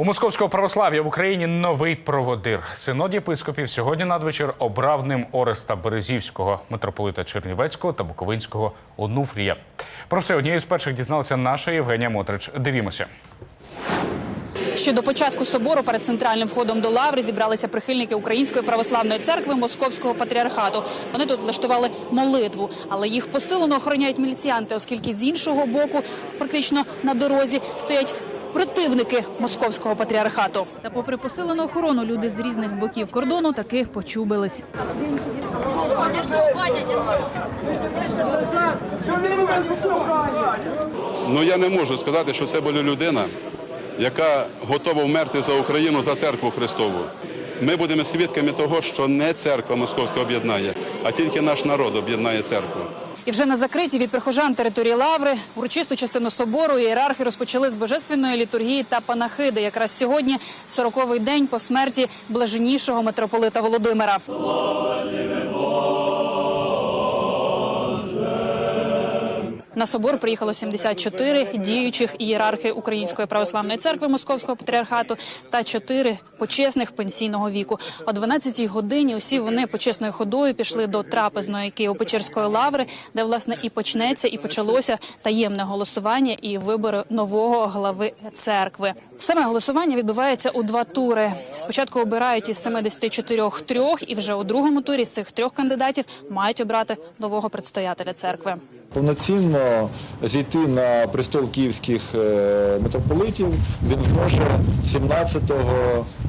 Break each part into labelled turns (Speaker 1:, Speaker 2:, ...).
Speaker 1: У московського православ'я в Україні новий проводир. Синод єпископів сьогодні надвечір обрав ним Ореста Березівського, митрополита Чернівецького та Буковинського Онуфрія. Про все однією з перших дізналася наша Євгенія Мотрич. Дивімося.
Speaker 2: Ще до початку собору перед центральним входом до лаври зібралися прихильники Української православної церкви Московського патріархату. Вони тут влаштували молитву, але їх посилено охороняють міліціянти, оскільки з іншого боку, практично на дорозі, стоять. Противники московського патріархату та, попри посилену охорону, люди з різних боків кордону таки почубились.
Speaker 3: Ну я не можу сказати, що це була людина, яка готова вмерти за Україну, за церкву Христову. Ми будемо свідками того, що не церква Московська об'єднає, а тільки наш народ об'єднає церкву.
Speaker 2: І вже на закритій від прихожан території лаври урочисту частину собору ієрархи розпочали з божественної літургії та панахиди. Якраз сьогодні 40-й день по смерті блаженнішого митрополита Володимира. На собор приїхало 74 діючих ієрархи Української православної церкви Московського патріархату та 4 почесних пенсійного віку. О 12-й годині усі вони почесною ходою пішли до трапезної Києво-Печерської лаври, де власне і почнеться, і почалося таємне голосування і вибори нового глави церкви. Саме голосування відбувається у два тури. Спочатку обирають із 74 трьох, і вже у другому турі з цих трьох кандидатів мають обрати нового предстоятеля церкви.
Speaker 4: Повноцінно зійти на престол київських е, митрополитів він зможе 17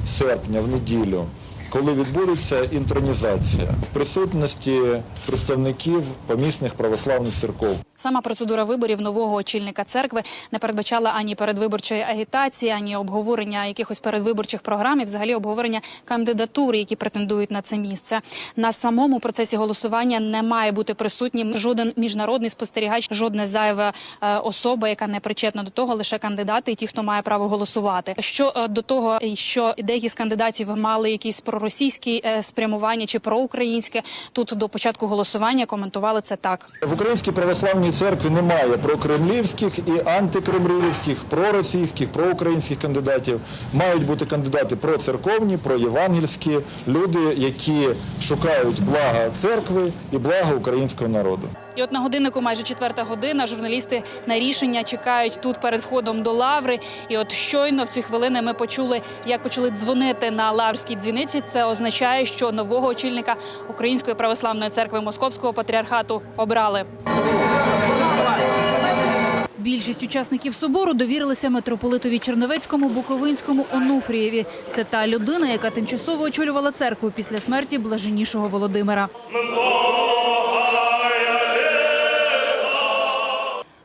Speaker 4: серпня в неділю, коли відбудеться інтронізація в присутності представників помісних православних церков.
Speaker 2: Сама процедура виборів нового очільника церкви не передбачала ані передвиборчої агітації, ані обговорення якихось передвиборчих програм, і взагалі обговорення кандидатур, які претендують на це місце. На самому процесі голосування не має бути присутнім жоден міжнародний спостерігач, жодна зайва е, особа, яка не причетна до того, лише кандидати і ті, хто має право голосувати. Що е, до того, що деякі з кандидатів мали якісь проросійські е, спрямування чи проукраїнське, тут до початку голосування коментували це так.
Speaker 4: В Українській православній церкві немає прокремлівських і антикремлівських, проросійських, проукраїнських кандидатів. Мають бути кандидати процерковні, проєвангельські, люди, які шукають блага церкви і блага українського народу.
Speaker 2: І от на годиннику майже четверта година. Журналісти на рішення чекають тут перед входом до лаври. І от щойно в ці хвилини ми почули, як почали дзвонити на лаврській дзвіниці. Це означає, що нового очільника Української православної церкви Московського патріархату обрали. Більшість учасників собору довірилися митрополитові Черновецькому Буковинському Онуфрієві. Це та людина, яка тимчасово очолювала церкву після смерті блаженнішого Володимира.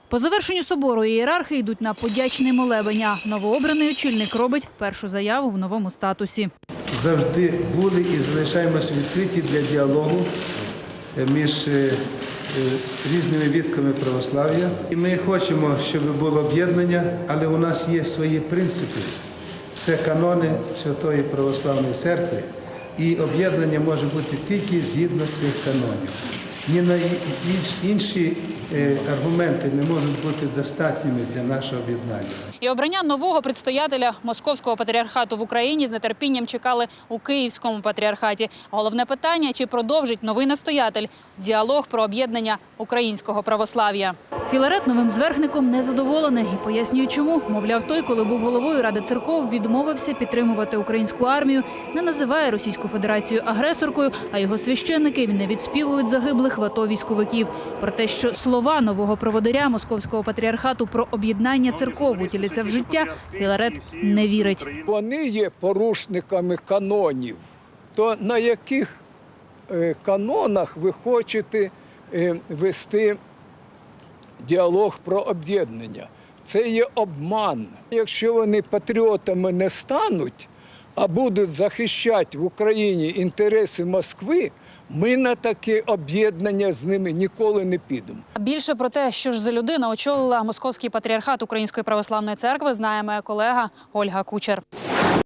Speaker 2: По завершенню собору ієрархи йдуть на подячний молебень. а Новообраний очільник робить першу заяву в новому статусі.
Speaker 5: завжди були і залишаємося відкриті для діалогу е, між е, різними відками православ'я. І ми хочемо, щоб було об'єднання, але у нас є свої принципи. Це канони Святої Православної Церкви, і об'єднання може бути тільки згідно цих канонів. Ні на інші е, аргументи не можуть бути достатніми для нашого об'єднання.
Speaker 2: І обрання нового предстоятеля Московського патріархату в Україні з нетерпінням чекали у Київському патріархаті. Головне питання: чи продовжить новий настоятель діалог про об'єднання українського православ'я? Філарет новим зверхником не задоволений і пояснює, чому мовляв, той, коли був головою ради церков, відмовився підтримувати українську армію, не називає Російську Федерацію агресоркою, а його священники не відспівують загиблих в АТО військовиків. Про те, що слова нового проводиря московського патріархату про об'єднання церков утіляться в життя, Філарет не вірить.
Speaker 6: вони є порушниками канонів, то на яких е, канонах ви хочете е, вести діалог про об'єднання? Це є обман. Якщо вони патріотами не стануть, а будуть захищати в Україні інтереси Москви, ми на таке об'єднання з ними ніколи не підемо.
Speaker 2: Більше про те, що ж за людина очолила московський патріархат Української православної церкви, знає моя колега Ольга Кучер.